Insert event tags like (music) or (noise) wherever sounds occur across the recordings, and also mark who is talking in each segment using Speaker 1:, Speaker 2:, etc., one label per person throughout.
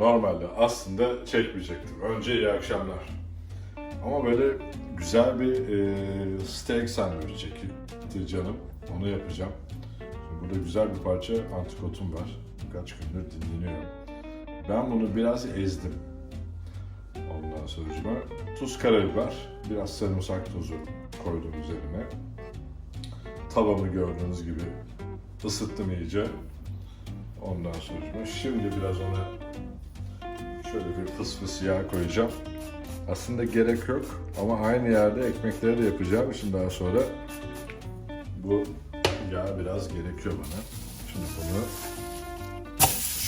Speaker 1: normalde aslında çekmeyecektim. Önce iyi akşamlar. Ama böyle güzel bir e, steak sandviç çekti canım. Onu yapacağım. Şimdi burada güzel bir parça antikotum var. Birkaç gündür dinleniyorum. Ben bunu biraz ezdim. Ondan sonra tuz, karabiber, biraz sarımsak tozu koydum üzerine. Tavamı gördüğünüz gibi ısıttım iyice. Ondan sonra şimdi biraz ona şöyle bir fıs fıs yağ koyacağım. Aslında gerek yok ama aynı yerde ekmekleri de yapacağım için daha sonra bu yağ biraz gerekiyor bana. Şimdi bunu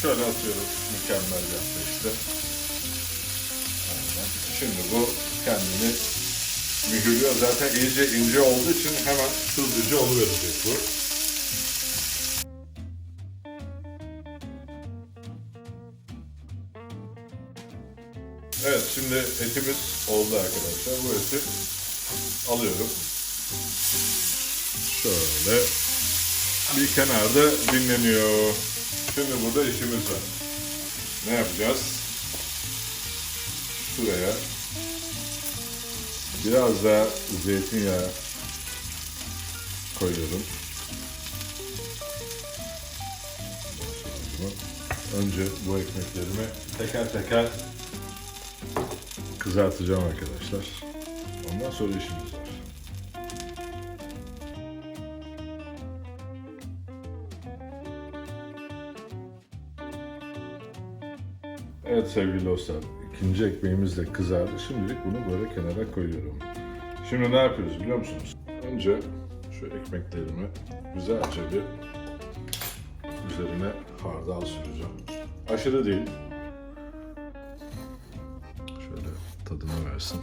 Speaker 1: şöyle atıyorum mükemmel yaptı işte. Aynen. Şimdi bu kendini mühürlüyor. Zaten iyice ince olduğu için hemen hızlıca oluverecek bu. Evet şimdi etimiz oldu arkadaşlar. Bu eti alıyorum. Şöyle bir kenarda dinleniyor. Şimdi burada işimiz var. Ne yapacağız? Şuraya biraz daha zeytinyağı koyuyorum. Önce bu ekmeklerimi teker teker kızartacağım arkadaşlar. Ondan sonra işimiz var. Evet sevgili dostlar, ikinci ekmeğimiz de kızardı. Şimdilik bunu böyle kenara koyuyorum. Şimdi ne yapıyoruz biliyor musunuz? Önce şu ekmeklerimi güzelce bir üzerine hardal süreceğim. Aşırı değil, tadını versin.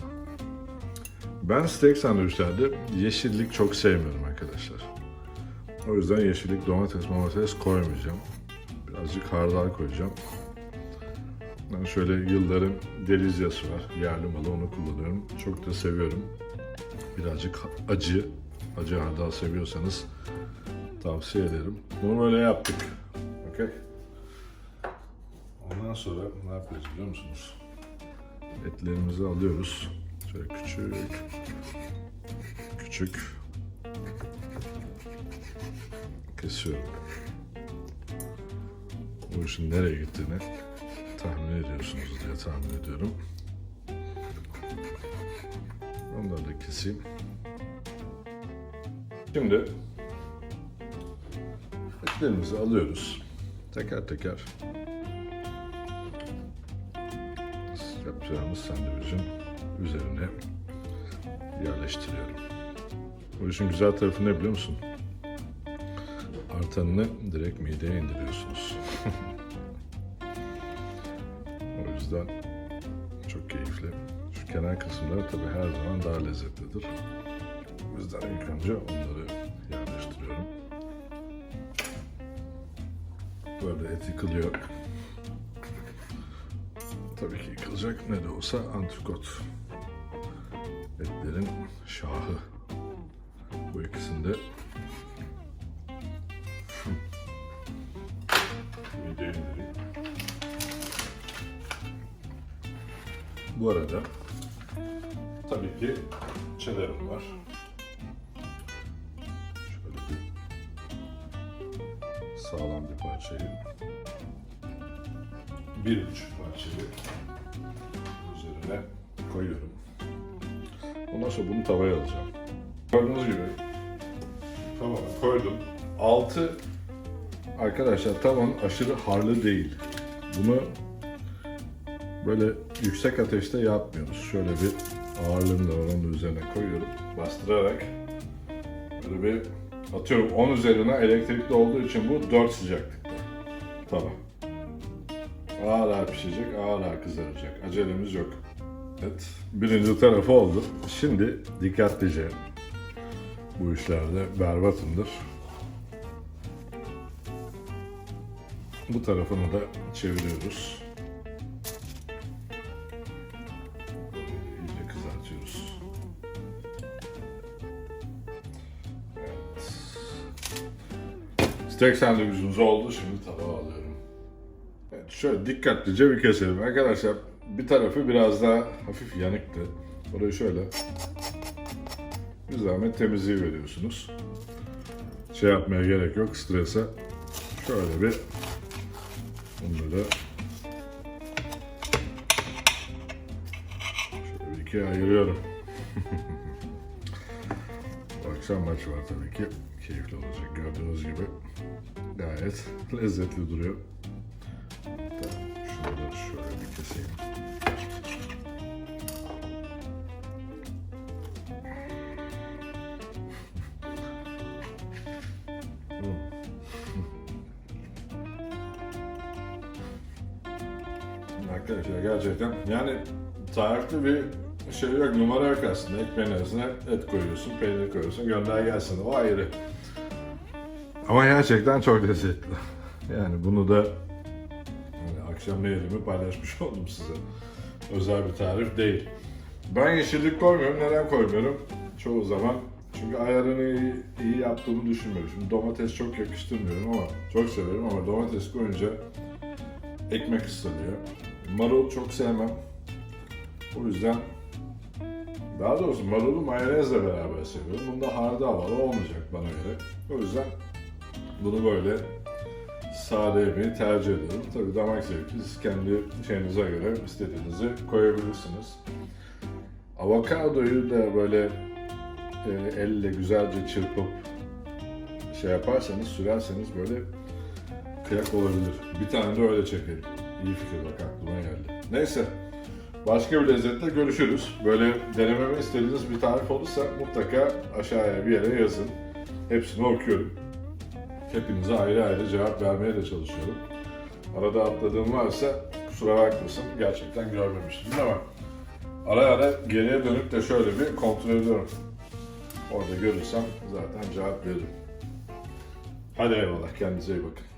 Speaker 1: Ben steak sandviçlerde yeşillik çok sevmiyorum arkadaşlar. O yüzden yeşillik, domates, domates koymayacağım. Birazcık hardal koyacağım. Ben şöyle yılların delizyası var. Yerli malı onu kullanıyorum. Çok da seviyorum. Birazcık acı, acı hardal seviyorsanız tavsiye ederim. Bunu böyle yaptık. Okey. Ondan sonra ne yapıyoruz biliyor musunuz? Etlerimizi alıyoruz. Şöyle küçük küçük kesiyorum. Bu işin nereye gittiğini tahmin ediyorsunuz diye tahmin ediyorum. Onları da keseyim. Şimdi etlerimizi alıyoruz. Teker teker yapacağımız sandviçin üzerine yerleştiriyorum. Bu işin güzel tarafı ne biliyor musun? Artanını direkt mideye indiriyorsunuz. (laughs) o yüzden çok keyifli. Şu kenar kısımları tabii her zaman daha lezzetlidir. O yüzden ilk önce onları yerleştiriyorum. Böyle et yıkılıyor. Tabii ki yıkılacak ne de olsa antrikot. Etlerin şahı. Bu ikisinde. Bu arada tabii ki çedarım var. Şöyle bir sağlam bir parçayı bir buçuk parçayı üzerine koyuyorum. Ondan sonra bunu tavaya alacağım. Gördüğünüz gibi tavama koydum. Altı arkadaşlar tavan aşırı harlı değil. Bunu böyle yüksek ateşte yapmıyoruz. Şöyle bir ağırlığını da onun üzerine koyuyorum. Bastırarak böyle bir atıyorum 10 üzerine elektrikli olduğu için bu 4 sıcaklıkta tava. Ağır ağır pişecek, ağır ağır kızaracak. Acelemiz yok. Evet, birinci tarafı oldu. Şimdi dikkatlice bu işlerde berbatımdır. Bu tarafını da çeviriyoruz. İyice kızartıyoruz. Evet. Steak sandviçimiz oldu. Şimdi şöyle dikkatlice bir keselim. Arkadaşlar bir tarafı biraz daha hafif yanıktı. Orayı şöyle bir zahmet temizliği veriyorsunuz. Şey yapmaya gerek yok strese. Şöyle bir bunları şöyle bir ikiye ayırıyorum. (laughs) Akşam maç var tabii ki. Keyifli olacak gördüğünüz gibi. Gayet lezzetli duruyor. Bir keseyim. Arkadaşlar gerçekten yani tarifte bir şey yok, numara yok aslında. Ekmeğin arasına et koyuyorsun, peynir koyuyorsun, gönder gelsin. O ayrı. Ama gerçekten çok lezzetli. (laughs) Yani bunu da akşam ne yediğimi paylaşmış (laughs) oldum size. Özel bir tarif değil. Ben yeşillik koymuyorum. Neden koymuyorum? Çoğu zaman çünkü ayarını iyi, iyi yaptığımı düşünmüyorum. Şimdi domates çok yakıştırmıyorum ama çok severim ama domates koyunca ekmek ıslanıyor. Marul çok sevmem. O yüzden daha doğrusu marulu mayonezle beraber seviyorum. Bunda hardal var. Olmayacak bana göre. O yüzden bunu böyle sade yemeği tercih ederim. Tabii damak zevki siz kendi şeyinize göre istediğinizi koyabilirsiniz. Avokadoyu da böyle e, elle güzelce çırpıp şey yaparsanız, sürerseniz böyle kıyak olabilir. Bir tane de öyle çekelim. İyi fikir bak aklıma geldi. Neyse. Başka bir lezzetle görüşürüz. Böyle denememi istediğiniz bir tarif olursa mutlaka aşağıya bir yere yazın. Hepsini okuyorum. Hepinize ayrı ayrı cevap vermeye de çalışıyorum. Arada atladığım varsa kusura bakmasın. Gerçekten görmemiştim ama ara ara geriye dönüp de şöyle bir kontrol ediyorum. Orada görürsem zaten cevap veririm. Hadi eyvallah. Kendinize iyi bakın.